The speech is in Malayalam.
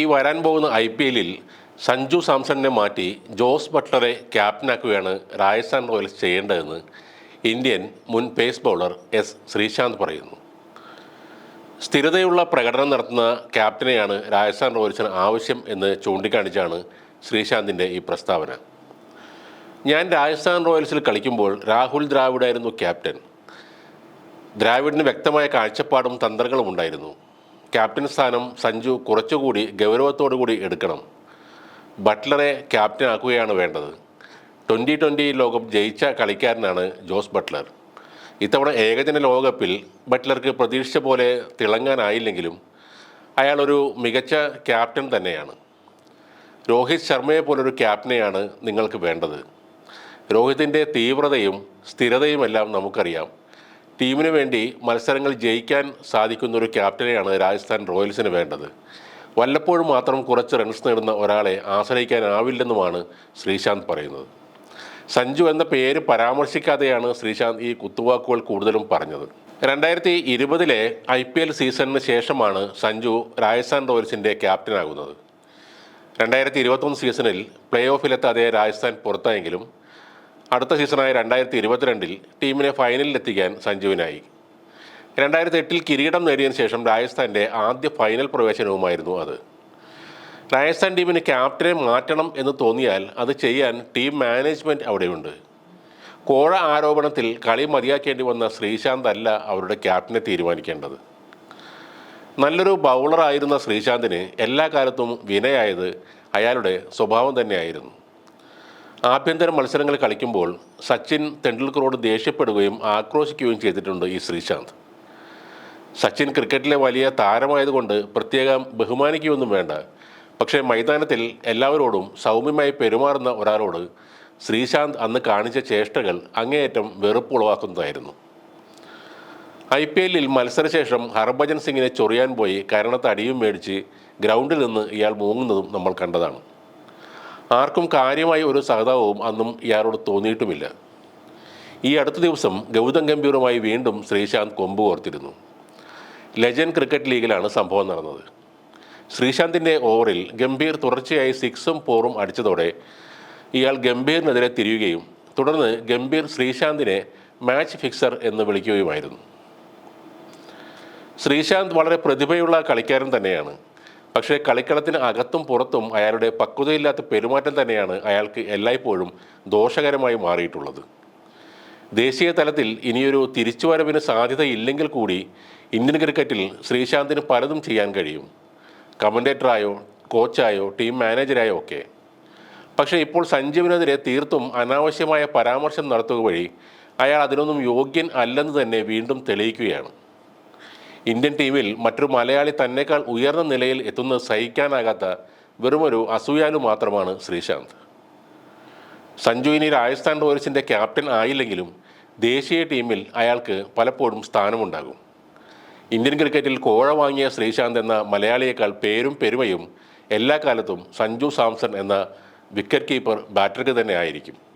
ഈ വരാൻ പോകുന്ന ഐ പി എല്ലിൽ സഞ്ജു സാംസണിനെ മാറ്റി ജോസ് ബട്ട്ലറെ ക്യാപ്റ്റനാക്കുകയാണ് രാജസ്ഥാൻ റോയൽസ് ചെയ്യേണ്ടതെന്ന് ഇന്ത്യൻ മുൻ പേസ് ബൗളർ എസ് ശ്രീശാന്ത് പറയുന്നു. സ്ഥിരതയുള്ള പ്രകടനം നടത്തുന്ന ക്യാപ്റ്റനെയാണ് രാജസ്ഥാൻ റോയൽസിന് ആവശ്യം എന്ന് ചൂണ്ടിക്കാണിച്ചാണ് ശ്രീശാന്തിന്റെ ഈ പ്രസ്താവന. ഞാൻ രാജസ്ഥാൻ റോയൽസിൽ കളിക്കുമ്പോൾ രാഹുൽ ദ്രാവിഡായിരുന്നു ക്യാപ്റ്റൻ. ദ്രാവിഡിന് വ്യക്തമായ കാഴ്ചപ്പാടും തന്ത്രങ്ങളും ഉണ്ടായിരുന്നു. ക്യാപ്റ്റൻ സ്ഥാനം സഞ്ജു കുറച്ചുകൂടി ഗൗരവത്തോടു കൂടി എടുക്കണം. ബട്ട്ലറെ ക്യാപ്റ്റനാക്കുകയാണ് വേണ്ടത്. ട്വന്റി ട്വന്റി ലോകകപ്പ് ജയിച്ച കളിക്കാരനാണ് ജോസ് ബട്ട്ലർ. ഇത്തവണ ഏകദിന ലോകകപ്പിൽ ബട്ട്ലർക്ക് പ്രതീക്ഷിച്ച പോലെ തിളങ്ങാനായില്ലെങ്കിലും അയാളൊരു മികച്ച ക്യാപ്റ്റൻ തന്നെയാണ്. രോഹിത് ശർമ്മയെ പോലൊരു ക്യാപ്റ്റനെയാണ് നിങ്ങൾക്ക് വേണ്ടത്. രോഹിത്തിന്റെ തീവ്രതയും സ്ഥിരതയുമെല്ലാം നമുക്കറിയാം. ടീമിന് വേണ്ടി മത്സരങ്ങൾ ജയിക്കാൻ സാധിക്കുന്ന ഒരു ക്യാപ്റ്റനെയാണ് രാജസ്ഥാൻ റോയൽസിന് വേണ്ടത്. വല്ലപ്പോഴും മാത്രം കുറച്ച് റൺസ് നേടുന്ന ഒരാളെ ആശ്രയിക്കാനാവില്ലെന്നുമാണ് ശ്രീശാന്ത് പറയുന്നത്. സഞ്ജു എന്ന പേര് പരാമർശിക്കാതെയാണ് ശ്രീശാന്ത് ഈ കുത്തുവാക്കുകൾ കൂടുതലും പറഞ്ഞത്. രണ്ടായിരത്തി ഇരുപതിലെ ഐ പി എൽ സീസണിന് ശേഷമാണ് സഞ്ജു രാജസ്ഥാൻ റോയൽസിന്റെ ക്യാപ്റ്റനാകുന്നത്. രണ്ടായിരത്തി ഇരുപത്തൊന്ന് സീസണിൽ പ്ലേ ഓഫിലെത്താതെ രാജസ്ഥാൻ പുറത്തായെങ്കിലും അടുത്ത സീസണായ രണ്ടായിരത്തി ഇരുപത്തിരണ്ടിൽ ടീമിനെ ഫൈനലിലെത്തിക്കാൻ സഞ്ജുവിനായി. രണ്ടായിരത്തി എട്ടിൽ കിരീടം നേടിയതിനു ശേഷം രാജസ്ഥാന്റെ ആദ്യ ഫൈനൽ പ്രവേശനവുമായിരുന്നു അത്. രാജസ്ഥാൻ ടീമിന് ക്യാപ്റ്റനെ മാറ്റണം എന്ന് തോന്നിയാൽ അത് ചെയ്യാൻ ടീം മാനേജ്മെന്റ് അവിടെയുണ്ട്. കോഴ ആരോപണത്തിൽ കളി മതിയാക്കേണ്ടി വന്ന ശ്രീശാന്ത് അല്ല അവരുടെ ക്യാപ്റ്റനെ തീരുമാനിക്കേണ്ടത്. നല്ലൊരു ബൗളറായിരുന്ന ശ്രീശാന്തിന് എല്ലാ കാലത്തും വിനയായത് അയാളുടെ സ്വഭാവം തന്നെയായിരുന്നു. ആഭ്യന്തര മത്സരങ്ങൾ കളിക്കുമ്പോൾ സച്ചിൻ തെണ്ടുൽക്കറോട് ദേഷ്യപ്പെടുകയും ആക്രോശിക്കുകയും ചെയ്തിട്ടുണ്ട് ഈ ശ്രീശാന്ത്. സച്ചിൻ ക്രിക്കറ്റിലെ വലിയ താരമായതുകൊണ്ട് പ്രത്യേകം ബഹുമാനിക്കുകയൊന്നും വേണ്ട. പക്ഷേ മൈതാനത്തിൽ എല്ലാവരോടും സൗമ്യമായി പെരുമാറുന്ന ഒരാളോട് ശ്രീശാന്ത് അന്ന് കാണിച്ച ചേഷ്ടകൾ അങ്ങേയറ്റം വെറുപ്പ് ഉളവാക്കുന്നതായിരുന്നു ഐ പി എല്ലിൽ മത്സരശേഷം ഹർഭജൻ സിംഗിനെ ചൊറിയാൻ പോയി കരണത്ത് അടിയും മേടിച്ച് ഗ്രൗണ്ടിൽ നിന്ന് ഇയാൾ മൂങ്ങുന്നതും നമ്മൾ കണ്ടതാണ്. ആർക്കും കാര്യമായി ഒരു സഹതാപവും അന്നും ഇയാളോട് തോന്നിയിട്ടുമില്ല. ഈ അടുത്ത ദിവസം ഗൗതം ഗംഭീറുമായി വീണ്ടും ശ്രീശാന്ത് കൊമ്പ് കോർത്തിരുന്നു. ലെജൻഡ് ക്രിക്കറ്റ് ലീഗിലാണ് സംഭവം നടന്നത്. ശ്രീശാന്തിന്റെ ഓവറിൽ ഗംഭീർ തുടർച്ചയായി സിക്സും ഫോറും അടിച്ചതോടെ ഇയാൾ ഗംഭീറിനെതിരെ തിരിയുകയും തുടർന്ന് ഗംഭീർ ശ്രീശാന്തിനെ മാച്ച് ഫിക്സർ എന്ന് വിളിക്കുകയുമായിരുന്നു. ശ്രീശാന്ത് വളരെ പ്രതിഭയുള്ള കളിക്കാരൻ തന്നെയാണ്. പക്ഷേ കളിക്കളത്തിന് അകത്തും പുറത്തും അയാളുടെ പക്വതയില്ലാത്ത പെരുമാറ്റം തന്നെയാണ് അയാൾക്ക് എല്ലായ്പ്പോഴും ദോഷകരമായി മാറിയിട്ടുള്ളത്. ദേശീയ തലത്തിൽ ഇനിയൊരു തിരിച്ചുവരവിന് സാധ്യതയില്ലെങ്കിൽ കൂടി ഇന്ത്യൻ ക്രിക്കറ്റിൽ ശ്രീശാന്തിന് പലതും ചെയ്യാൻ കഴിയും. കമന്റേറ്ററായോ കോച്ചായോ ടീം മാനേജരായോ ഒക്കെ. പക്ഷേ ഇപ്പോൾ സഞ്ജീവിനെതിരെ തീർത്തും അനാവശ്യമായ പരാമർശം നടത്തുക വഴി അയാൾ അതിനൊന്നും യോഗ്യൻ അല്ലെന്ന് തന്നെ വീണ്ടും തെളിയിക്കുകയാണ്. ഇന്ത്യൻ ടീമിൽ മറ്റൊരു മലയാളി തന്നെക്കാൾ ഉയർന്ന നിലയിൽ എത്തുന്നത് സഹിക്കാനാകാത്ത വെറുമൊരു അസൂയാലു മാത്രമാണ് ശ്രീശാന്ത്. സഞ്ജു ഇനി രാജസ്ഥാൻ റോയൽസിന്റെ ക്യാപ്റ്റൻ ആയില്ലെങ്കിലും ദേശീയ ടീമിൽ അയാൾക്ക് പലപ്പോഴും സ്ഥാനമുണ്ടാകും. ഇന്ത്യൻ ക്രിക്കറ്റിൽ കോഴ വാങ്ങിയ ശ്രീശാന്ത് എന്ന മലയാളിയേക്കാൾ പേരും പെരുമയും എല്ലാ കാലത്തും സഞ്ജു സാംസൺ എന്ന വിക്കറ്റ് കീപ്പർ ബാറ്റർക്ക് തന്നെ ആയിരിക്കും.